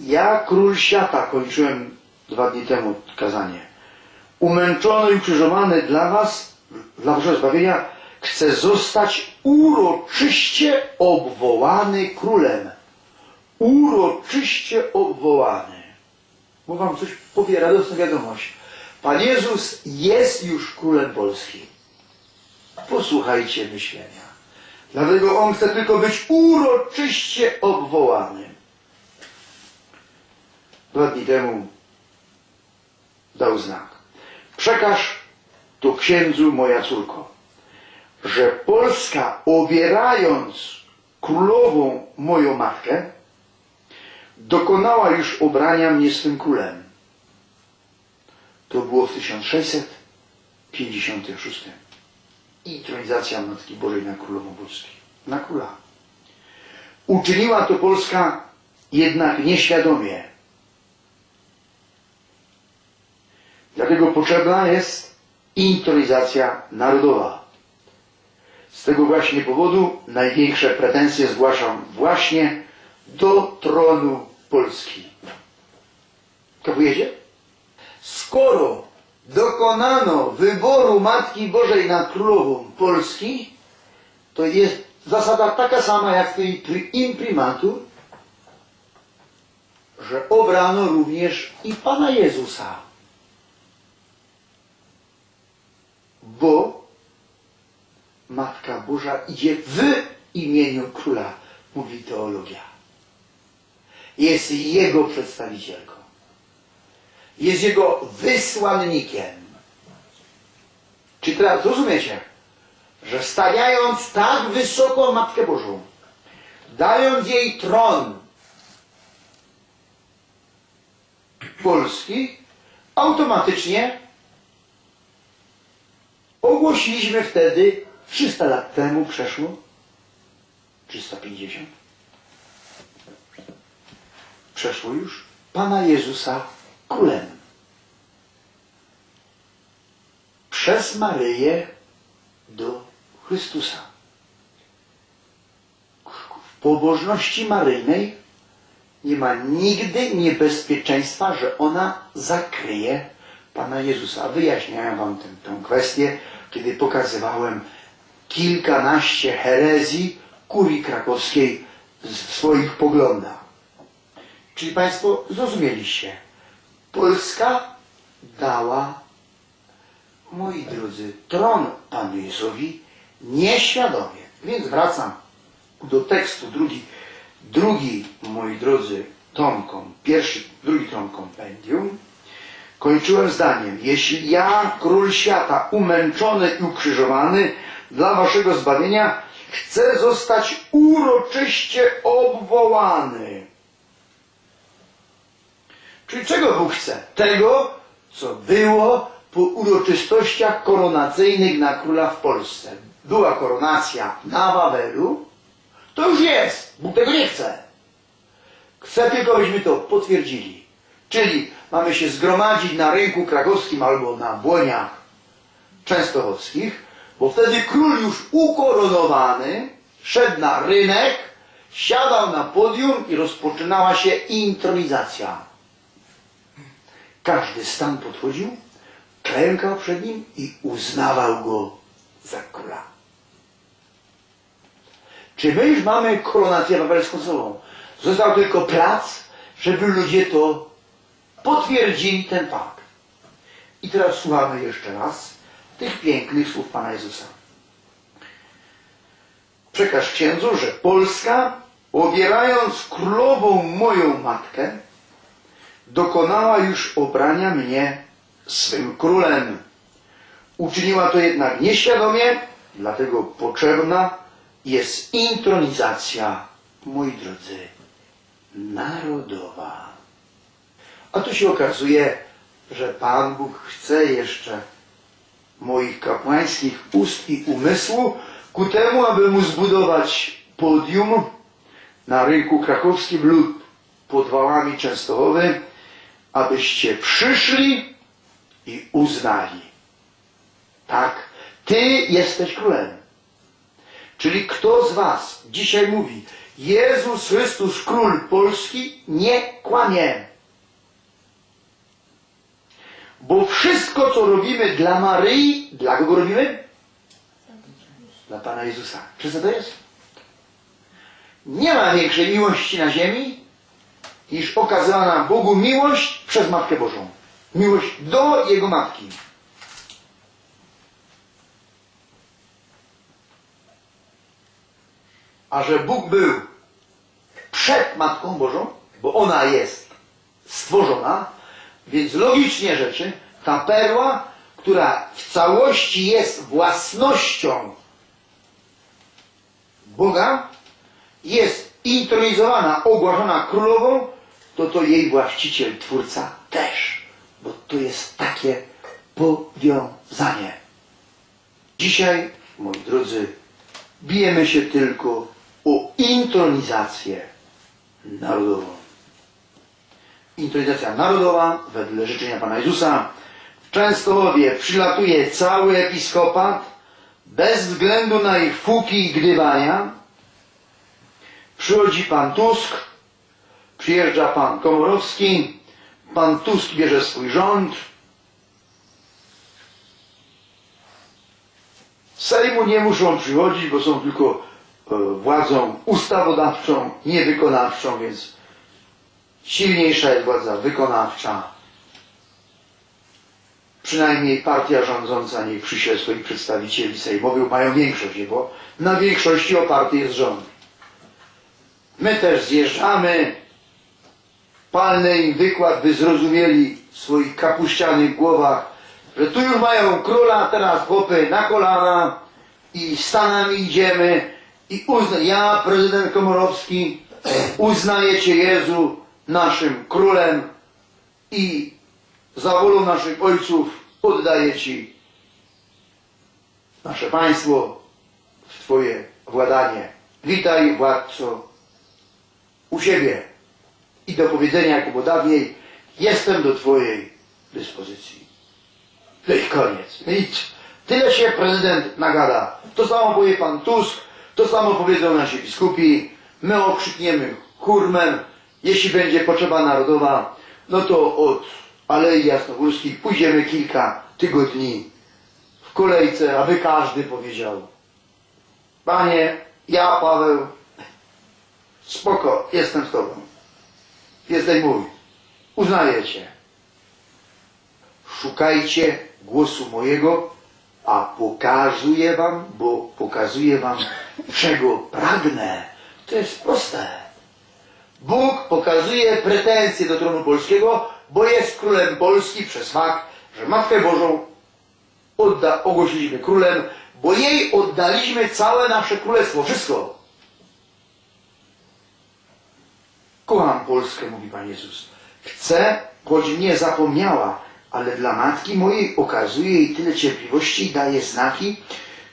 Ja, król świata, kończyłem dwa dni temu kazanie, umęczony i ukrzyżowany dla was, dla waszego zbawienia, chcę zostać uroczyście obwołany królem. Uroczyście obwołany. Bo wam coś powie radosna wiadomość. Pan Jezus jest już królem Polski. Posłuchajcie myślenia. Dlatego On chce tylko być uroczyście obwołany. Dwa dni temu dał znak. Przekaż to księdzu, moja córko, że Polska obierając królową moją matkę, dokonała już obrania mnie swym królem. To było w 1656. Intronizacja Matki Bożej na Królową Polski. Na króla. Uczyniła to Polska jednak nieświadomie. Dlatego potrzebna jest intronizacja narodowa. Z tego właśnie powodu największe pretensje zgłaszam właśnie do tronu Polski. Kapujecie? Skoro dokonano wyboru Matki Bożej na Królową Polski, to jest zasada taka sama jak w tej pri- imprimatur, że obrano również i Pana Jezusa. Bo Matka Boża idzie w imieniu Króla, mówi teologia. Jest Jego przedstawicielką. Jest Jego wysłannikiem. Czy teraz rozumiecie, że stawiając tak wysoko Matkę Bożą, dając jej tron Polski, automatycznie ogłosiliśmy wtedy 300 lat temu przeszło 350 przeszło już Pana Jezusa królem. Przez Maryję do Chrystusa. W pobożności maryjnej nie ma nigdy niebezpieczeństwa, że ona zakryje Pana Jezusa. Wyjaśniałem Wam tę, tę kwestię, kiedy pokazywałem kilkanaście herezji kurii krakowskiej w swoich poglądach. Czyli Państwo zrozumieliście. Polska dała, moi drodzy, tron Panu Jezusowi nieświadomie. Więc wracam do tekstu, drugi, drugi, moi drodzy, tomkom, pierwszy, drugi tom kompendium. Kończyłem zdaniem, jeśli ja, król świata, umęczony i ukrzyżowany dla waszego zbawienia, chcę zostać uroczyście obwołany. Czyli czego Bóg chce? Tego, co było po uroczystościach koronacyjnych na króla w Polsce. Była koronacja na Wawelu, to już jest. Bóg tego nie chce. Chce tylko, byśmy to potwierdzili. Czyli mamy się zgromadzić na rynku krakowskim albo na błoniach częstochowskich, bo wtedy król już ukoronowany szedł na rynek, siadał na podium i rozpoczynała się intronizacja. Każdy stan podchodził, klękał przed nim i uznawał go za króla. Czy my już mamy koronację wawelską sobą? Został tylko plac, żeby ludzie to potwierdzili ten fakt. I teraz słuchamy jeszcze raz tych pięknych słów Pana Jezusa. Przekaż księdzu, że Polska, obierając królową moją matkę, dokonała już obrania mnie swym królem. Uczyniła to jednak nieświadomie, dlatego potrzebna jest intronizacja, moi drodzy, narodowa. A tu się okazuje, że Pan Bóg chce jeszcze moich kapłańskich ust i umysłu ku temu, aby mu zbudować podium na rynku krakowskim lub pod wałami Częstochowy, abyście przyszli i uznali. Tak, Ty jesteś królem. Czyli kto z Was dzisiaj mówi, Jezus Chrystus, Król Polski, nie kłamie. Bo wszystko, co robimy dla Maryi, dla kogo robimy? Dla Pana Jezusa. Czy co to jest? Nie ma większej miłości na ziemi, niż okazana Bogu miłość przez Matkę Bożą. Miłość do Jego Matki. A że Bóg był przed Matką Bożą, bo ona jest stworzona, więc logicznie rzeczy, ta perła, która w całości jest własnością Boga, jest intronizowana, ogłaszana królową, to to jej właściciel, twórca też. Bo to jest takie powiązanie. Dzisiaj, moi drodzy, bijemy się tylko o intronizację narodową. Intronizacja narodowa, wedle życzenia Pana Jezusa, w Częstochowie przylatuje cały episkopat, bez względu na ich fuki i gdybania. Przychodzi Pan Tusk, przyjeżdża Pan Komorowski, Pan Tusk bierze swój rząd, Sejmu nie muszą przychodzić, bo są tylko e, władzą ustawodawczą, nie wykonawczą, więc silniejsza jest władza wykonawcza. Przynajmniej partia rządząca niech przyśle swoich przedstawicieli sejmowych, mają większość, bo na większości oparty jest rząd. My też zjeżdżamy, palny im wykład, by zrozumieli w swoich kapuścianych głowach, że tu już mają króla, teraz chłopy na kolana i stanami idziemy i uzna, ja, prezydent Komorowski, uznajecie Jezu naszym królem i za wolą naszych ojców oddaję Ci nasze państwo w Twoje władanie. Witaj, władco, u siebie. I do powiedzenia, jak było dawniej, jestem do Twojej dyspozycji. No i koniec. No i tyle się prezydent nagada. To samo powie pan Tusk, to samo powiedzą nasi biskupi. My okrzykniemy hurmem. Jeśli będzie potrzeba narodowa, no to od Alei Jasnogórskiej pójdziemy kilka tygodni w kolejce, aby każdy powiedział Panie, ja Paweł, spoko, jestem z Tobą. Jesteś mój. Uznaję Cię szukajcie głosu mojego, a pokazuję wam, bo pokazuję wam, czego pragnę. To jest proste. Bóg pokazuje pretensje do tronu polskiego, bo jest królem Polski przez fakt, że Matkę Bożą odda, ogłosiliśmy królem, bo jej oddaliśmy całe nasze królestwo, wszystko. Kocham Polskę, mówi Pan Jezus. Chcę, choć mnie zapomniała, ale dla matki mojej okazuje jej tyle cierpliwości i daje znaki,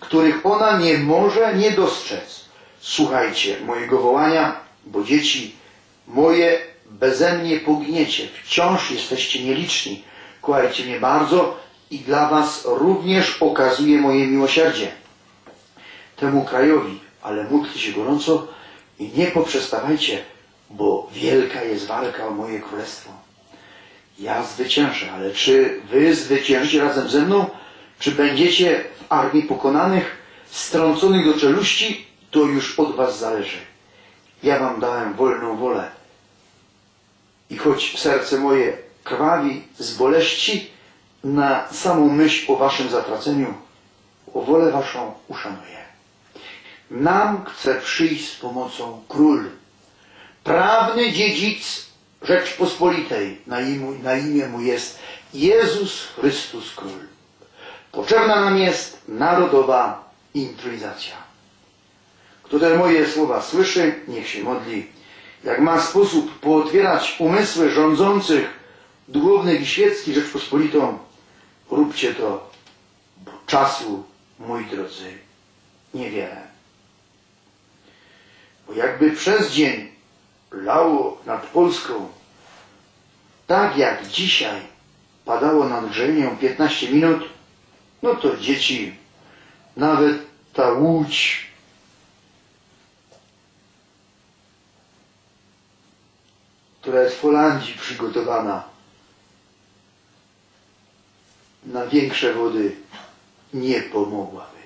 których ona nie może nie dostrzec. Słuchajcie mojego wołania, bo dzieci moje beze mnie poginiecie. Wciąż jesteście nieliczni. Kochajcie mnie bardzo i dla was również okazuję moje miłosierdzie. Temu krajowi, ale módlcie się gorąco i nie poprzestawajcie, bo wielka jest walka o moje królestwo. Ja zwyciężę, ale czy wy zwyciężycie razem ze mną? Czy będziecie w armii pokonanych, strąconych do czeluści? To już od was zależy. Ja wam dałem wolną wolę. I choć serce moje krwawi z boleści, na samą myśl o waszym zatraceniu, o wolę waszą uszanuję. Nam chce przyjść z pomocą król, prawny dziedzic Rzeczpospolitej, na imię, na imię mu jest Jezus Chrystus Król. Potrzebna nam jest narodowa intronizacja. Kto te moje słowa słyszy, niech się modli. Jak ma sposób pootwierać umysły rządzących, duchownych i świeckich Rzeczpospolitą, róbcie to, bo czasu, moi drodzy, niewiele. Bo jakby przez dzień lało nad Polską, tak jak dzisiaj padało nad Grzemią 15 minut, no to dzieci, nawet ta łódź która jest w Holandii przygotowana na większe wody, nie pomogłaby